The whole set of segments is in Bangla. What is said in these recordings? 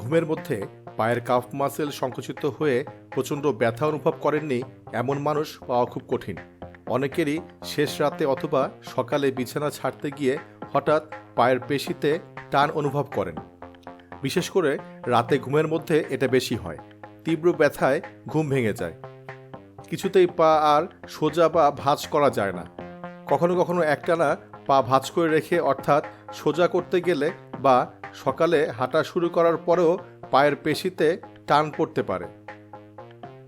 ঘুমের মধ্যে পায়ের কাফ মাসেল সংকুচিত হয়ে প্রচণ্ড ব্যথা অনুভব করেননি এমন মানুষ পাওয়া খুব কঠিন। অনেকেরই শেষ রাতে অথবা সকালে বিছানা ছাড়তে গিয়ে হঠাৎ পায়ের পেশিতে টান অনুভব করেন। বিশেষ করে রাতে ঘুমের মধ্যে এটা বেশি হয়, তীব্র ব্যথায় ঘুম ভেঙে যায়। কিছুতেই পা আর সোজা বা ভাঁজ করা যায় না। কখনো কখনো একটানা পা ভাঁজ করে রেখে অর্থাৎ সোজা করতে গেলে বা সকালে হাঁটা শুরু করার পরেও পায়ের পেশিতে টান পড়তে পারে।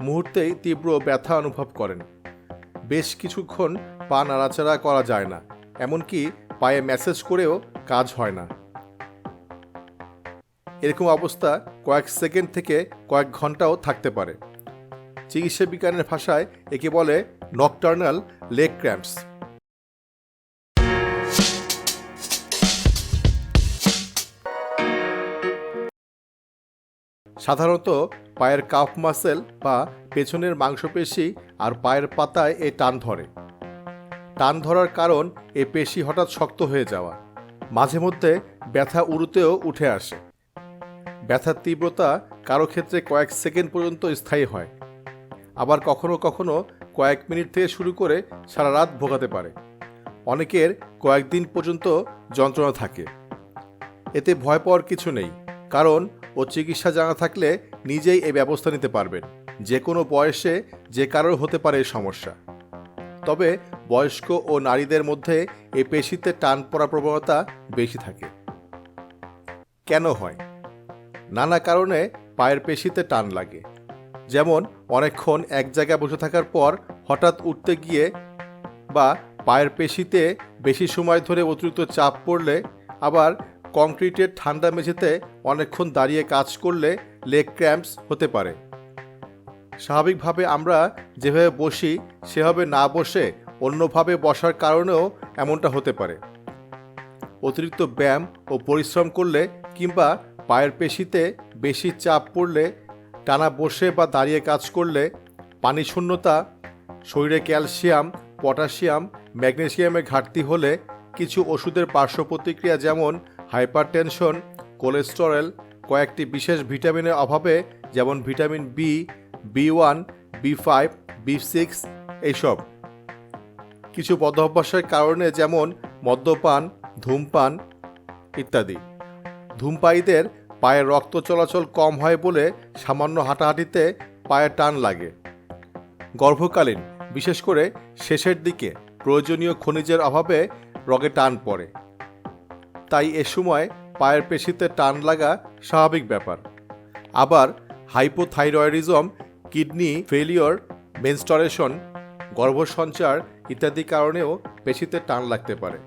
মুহূর্তেই তীব্র ব্যথা অনুভব করেন। বেশ কিছুক্ষণ পা নাড়াচাড়া করা যায় না, এমনকি পায়ে ম্যাসেজ করেও কাজ হয় না। এরকম অবস্থা কয়েক সেকেন্ড থেকে কয়েক ঘন্টাও থাকতে পারে। চিকিৎসা বিজ্ঞানের ভাষায় একে বলে নকটার্নাল লেগ ক্র্যাম্পস। সাধারণত পায়ের কাফ মাসেল বা পেছনের মাংসপেশি আর পায়ের পাতায় এই টান ধরে। টান ধরার কারণ এ পেশি হঠাৎ শক্ত হয়ে যাওয়া। মাঝে মধ্যে ব্যথা উড়ুতেও উঠে আসে। ব্যথার তীব্রতা কারও ক্ষেত্রে কয়েক সেকেন্ড পর্যন্ত স্থায়ী হয়। আবার কখনো কখনো কয়েক মিনিট থেকে শুরু করে সারা রাত ভোগাতে পারে। অনেকের কয়েকদিন পর্যন্ত যন্ত্রণা থাকে। এতে ভয় পাওয়ার কিছু নেই। কারণ ও চিকিৎসা জানা থাকলে নিজেই এই ব্যবস্থা নিতে পারবেন, যে কোনো বয়সে যে কারোর হতে পারে এই সমস্যা। তবে বয়স্ক ও নারীদের মধ্যে এই পেশিতে টান পড়া প্রবণতা বেশি থাকে। কেন হয়? নানা কারণে পায়ের পেশিতে টান লাগে। যেমন অনেকক্ষণ এক জায়গায় বসে থাকার পর হঠাৎ উঠতে গিয়ে বা পায়ের পেশিতে বেশি সময় ধরে অতিরিক্ত চাপ পড়লে আবার কংক্রিটের ঠান্ডা মেঝেতে অনেকক্ষণ দাঁড়িয়ে কাজ করলে লেগ ক্র্যাম্পস হতে পারে। স্বাভাবিকভাবে আমরা যেভাবে বসি, সেভাবে না বসে অন্যভাবে বসার কারণেও এমনটা হতে পারে। অতিরিক্ত ব্যায়াম ও পরিশ্রম করলে কিংবা পায়ের পেশিতে বেশি চাপ পড়লে, টানা বসে বা দাঁড়িয়ে কাজ করলে পানি শূন্যতা, শরীরে ক্যালসিয়াম, পটাশিয়াম ম্যাগনেসিয়ামের ঘাটতি হলে কিছু ওষুধের পার্শ্ব প্রতিক্রিয়া যেমন হাইপারটেনশন, কোলেস্টেরল, কয়েকটি বিশেষ ভিটামিনের অভাবে, যেমন vitamin B B one B five B six এইসব। কিছু বদভ্যাসের কারণে যেমন মদ্যপান, ধূমপান ইত্যাদি। ধূমপায়ীদের পায়ের রক্ত চলাচল কম হয় বলে সামান্য হাঁটাহাঁটিতে পায়ে টান লাগে। গর্ভকালীন, বিশেষ করে শেষের দিকে। প্রয়োজনীয় খনিজের অভাবে রগে টান পড়ে। তাই এ সময় পায়ের পেশিতে টান লাগা স্বাভাবিক ব্যাপার। আবার হাইপোথাইরয়েডিজম, কিডনি ফেলিওর মেনস্টরেশন, গর্ভসঞ্চার ইত্যাদি কারণেও পেশিতে টান লাগতে পারে।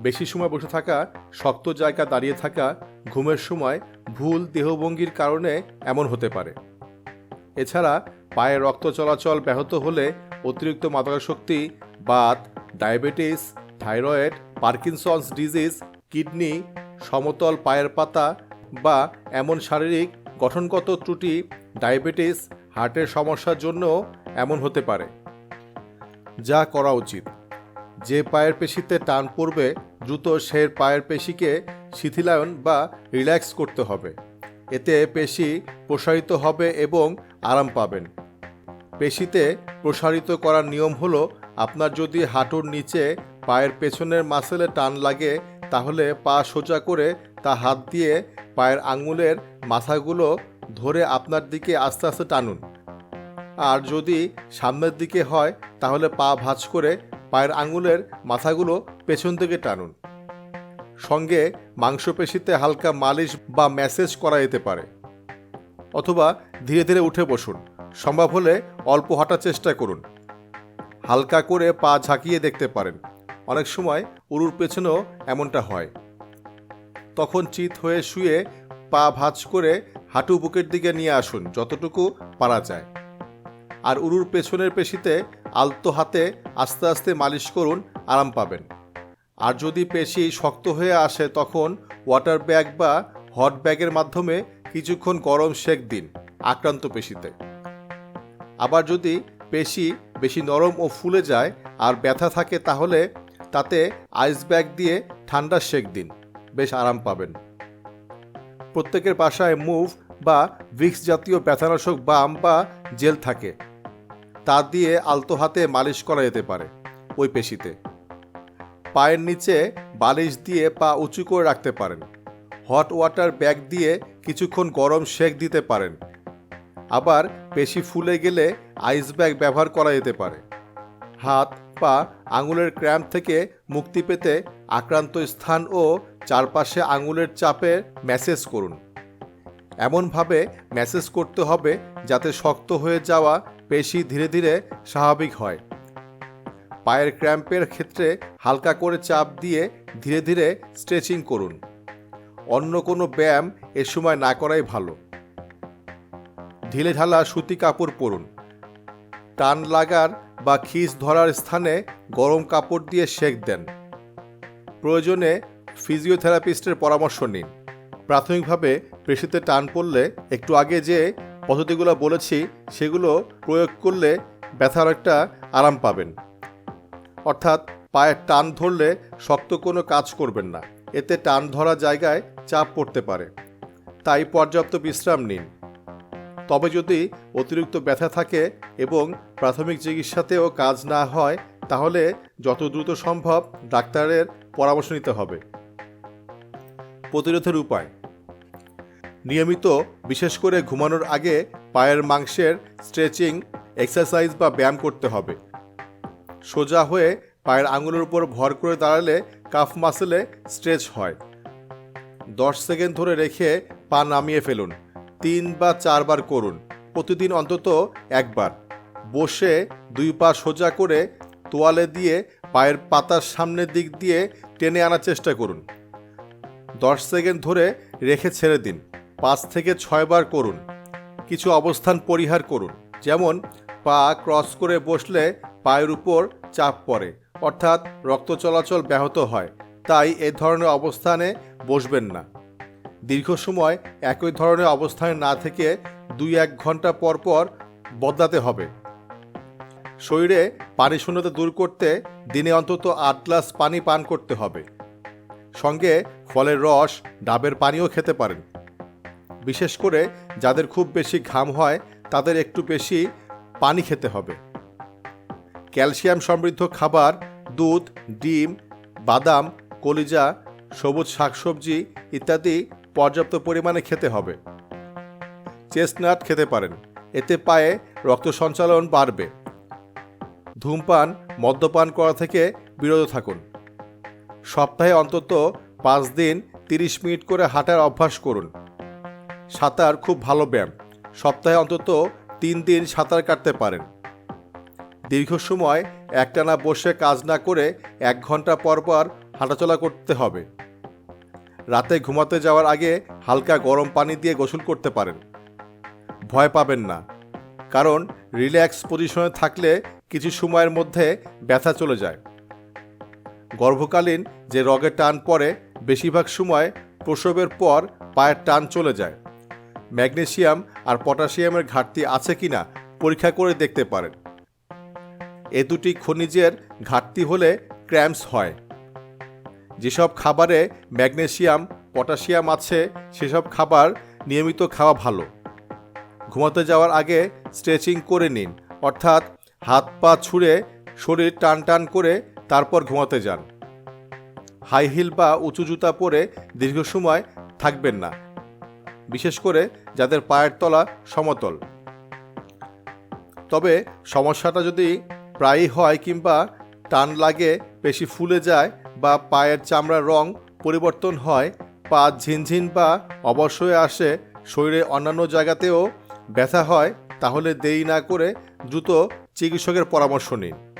বেশি সময় বসে থাকা, শক্ত জায়গা দাঁড়িয়ে থাকা, ঘুমের সময় ভুল দেহভঙ্গির কারণে এমন হতে পারে। এছাড়া পায়ে রক্ত চলাচল ব্যাহত হলে অতিরিক্ত মাদকাসক্তি, Baat, diabetes, thyroid, Parkinson's disease kidney, সমতল পায়ের পাতা বা এমন শারীরিক গঠনগত ত্রুটি, ডায়াবেটিস, হার্টের সমস্যার জন্য এমন হতে পারে। যা করা উচিত। যে পায়ের পেশিতে টান পড়বে, দ্রুত সে পায়ের পেশিকে শিথিলায়ন বা রিল্যাক্স করতে হবে। এতে পেশি প্রসারিত হবে এবং আরাম পাবেন। পেশিতে প্রসারিত করার নিয়ম হলো, আপনার যদি হাঁটুর নিচে পায়ের পেছনের মাসেলে টান লাগে তাহলে পা সোজা করে তা হাত দিয়ে পায়ের আঙুলের মাথাগুলো ধরে আপনার দিকে আস্তে আস্তে টানুন। আর যদি সামনের দিকে হয়, তাহলে পা ভাঁজ করে পায়ের আঙুলের মাথাগুলো পেছন থেকে টানুন। সঙ্গে মাংসপেশিতে হালকা মালিশ বা ম্যাসেজ করা যেতে পারে। অথবা ধীরে ধীরে উঠে বসুন। সম্ভব হলে অল্প হাঁটার চেষ্টা করুন। হালকা করে পা ঝাঁকিয়ে দেখতে পারেন। অনেক সময় উরুর পেছনেও এমনটা হয়। তখন চিত হয়ে শুয়ে পা ভাঁজ করে হাঁটু বুকের দিকে নিয়ে আসুন, যতটুকু পারা যায়। আর উরুর পেছনের পেশিতে আলতো হাতে আস্তে আস্তে মালিশ করুন, আরাম পাবেন। আর যদি পেশি শক্ত হয়ে আসে, তখন ওয়াটার ব্যাগ বা হট ব্যাগের মাধ্যমে কিছুক্ষণ গরম সেক দিন আক্রান্ত পেশিতে। আবার যদি পেশি বেশি নরম ও ফুলে যায় আর ব্যথা থাকে, তাহলে তাতে আইস ব্যাগ দিয়ে ঠান্ডা সেক দিন। বেশ আরাম পাবেন। প্রত্যেকের বাসায় মুভ বা ভিক্স জাতীয় ব্যথানাশক বাম বা জেল থাকে। তা দিয়ে আলতো হাতে মালিশ করা যেতে পারে ওই পেশিতে। পায়ের নিচে বালিশ দিয়ে পা উঁচু করে রাখতে পারেন। হট ওয়াটার ব্যাগ দিয়ে কিছুক্ষণ গরম শেক দিতে পারেন। আবার পেশি ফুলে গেলে আইস ব্যাগ ব্যবহার করা যেতে পারে। হাত পা আঙুলের ক্র্যাম্প থেকে মুক্তি পেতে আক্রান্ত স্থান ও চারপাশে আঙুলের চাপে ম্যাসেজ করুন। এমনভাবে ম্যাসেজ করতে হবে যাতে শক্ত হয়ে যাওয়া পেশি ধীরে ধীরে স্বাভাবিক হয়। পায়ের ক্র্যাম্পের ক্ষেত্রে হালকা করে চাপ দিয়ে ধীরে ধীরে স্ট্রেচিং করুন। অন্য কোনো ব্যায়াম এ সময় না করাই ভালো। ঢিলে ঢালা সুতি কাপড় পরুন। টান লাগার বা খিস ধরার স্থানে গরম কাপড় দিয়ে সেক দেন। প্রয়োজনে ফিজিওথেরাপিস্টের পরামর্শ নিন। প্রাথমিকভাবে পেশিতে টান পড়লে একটু আগে যে পদ্ধতিগুলো বলেছি, সেগুলো প্রয়োগ করলে ব্যথার একটা আরাম পাবেন। অর্থাৎ পায়ের টান ধরলে শক্ত কোনো কাজ করবেন না। এতে টান ধরা জায়গায় চাপ পড়তে পারে। তাই পর্যাপ্ত বিশ্রাম নিন। তবে যদি অতিরিক্ত ব্যথা থাকে এবং প্রাথমিক চিকিৎসাতেও কাজ না হয়, তাহলে যত দ্রুত সম্ভব ডাক্তারের পরামর্শ নিতে হবে। প্রতিরোধের উপায়। নিয়মিত, বিশেষ করে ঘুমানোর আগে পায়ের মাংসের স্ট্রেচিং, এক্সারসাইজ বা ব্যায়াম করতে হবে। সোজা হয়ে পায়ের আঙুলের উপর ভর করে দাঁড়ালে কাফ মাসেলে স্ট্রেচ হয়। দশ সেকেন্ড ধরে রেখে পা নামিয়ে ফেলুন। তিন বা চারবার করুন, প্রতিদিন অন্তত একবার। বসে দুই পা সোজা করে তোয়ালে দিয়ে পায়ের পাতার সামনের দিক দিয়ে টেনে আনার চেষ্টা করুন। দশ সেকেন্ড ধরে রেখে ছেড়ে দিন, পাঁচ থেকে ছয়বার করুন। কিছু অবস্থান পরিহার করুন, যেমন পা ক্রস করে বসলে পায়ের উপর চাপ পড়ে, অর্থাৎ রক্ত চলাচল ব্যাহত হয়। তাই এ ধরনের অবস্থানে বসবেন না। দীর্ঘ সময় একই ধরনের অবস্থানে না থেকে দুই এক ঘণ্টা পর পর বদলাতে হবে। শরীরে পানি শূন্যতা দূর করতে দিনে অন্তত আট গ্লাস পানি পান করতে হবে। সঙ্গে ফলের রস, ডাবের পানিও খেতে পারেন। বিশেষ করে যাদের খুব বেশি ঘাম হয়, তাদের একটু বেশি পানি খেতে হবে। ক্যালসিয়াম সমৃদ্ধ খাবার, দুধ, ডিম, বাদাম, কলিজা, সবুজ শাকসবজি ইত্যাদি পর্যাপ্ত পরিমাণে খেতে হবে। চেস্টনাট খেতে পারেন। এতে পায়ে রক্ত সঞ্চালন বাড়বে। ধূমপান, মদ্যপান করা থেকে বিরত থাকুন। সপ্তাহে অন্তত পাঁচ দিন তিরিশ মিনিট করে হাঁটার অভ্যাস করুন। সাঁতার খুব ভালো ব্যায়াম। সপ্তাহে অন্তত তিন দিন সাঁতার কাটতে পারেন। দীর্ঘ সময় একটানা বসে কাজ না করে এক ঘণ্টা পর পর হাঁটাচলা করতে হবে। রাতে ঘুমাতে যাওয়ার আগে হালকা গরম পানি দিয়ে গোসল করতে পারেন। ভয় পাবেন না, কারণ রিল্যাক্স পজিশনে থাকলে কিছু সময়ের মধ্যে ব্যথা চলে যায়। গর্ভকালীন যে রগের টান পড়ে, বেশিরভাগ সময় প্রসবের পর পায়ের টান চলে যায়। ম্যাগনেসিয়াম আর পটাশিয়ামের ঘাটতি আছে কিনা পরীক্ষা করে দেখতে পারেন। এ দুটি খনিজের ঘাটতি হলে ক্র্যাম্পস হয়। যেসব খাবারে ম্যাগনেসিয়াম, পটাশিয়াম আছে, সেসব খাবার নিয়মিত খাওয়া ভালো। ঘুমাতে যাওয়ার আগে স্ট্রেচিং করে নিন, অর্থাৎ হাত পা ছুঁড়ে শরীর টান টান করে তারপর ঘুমাতে যান। হাই হিল বা উঁচু জুতা পরে দীর্ঘ সময় থাকবেন না, বিশেষ করে যাদের পায়ের তলা সমতল। তবে সমস্যাটা যদি প্রায়ই হয় কিংবা টান লাগে, বেশি ফুলে যায় বা পায়ের চামড়ার রং পরিবর্তন হয়, পা ঝিনঝিন বা অবশ্যই আসে, শরীরে অন্যান্য জায়গাতেও ব্যথা হয়, তাহলে দেরি না করে দ্রুত চিকিৎসকের পরামর্শ নিন।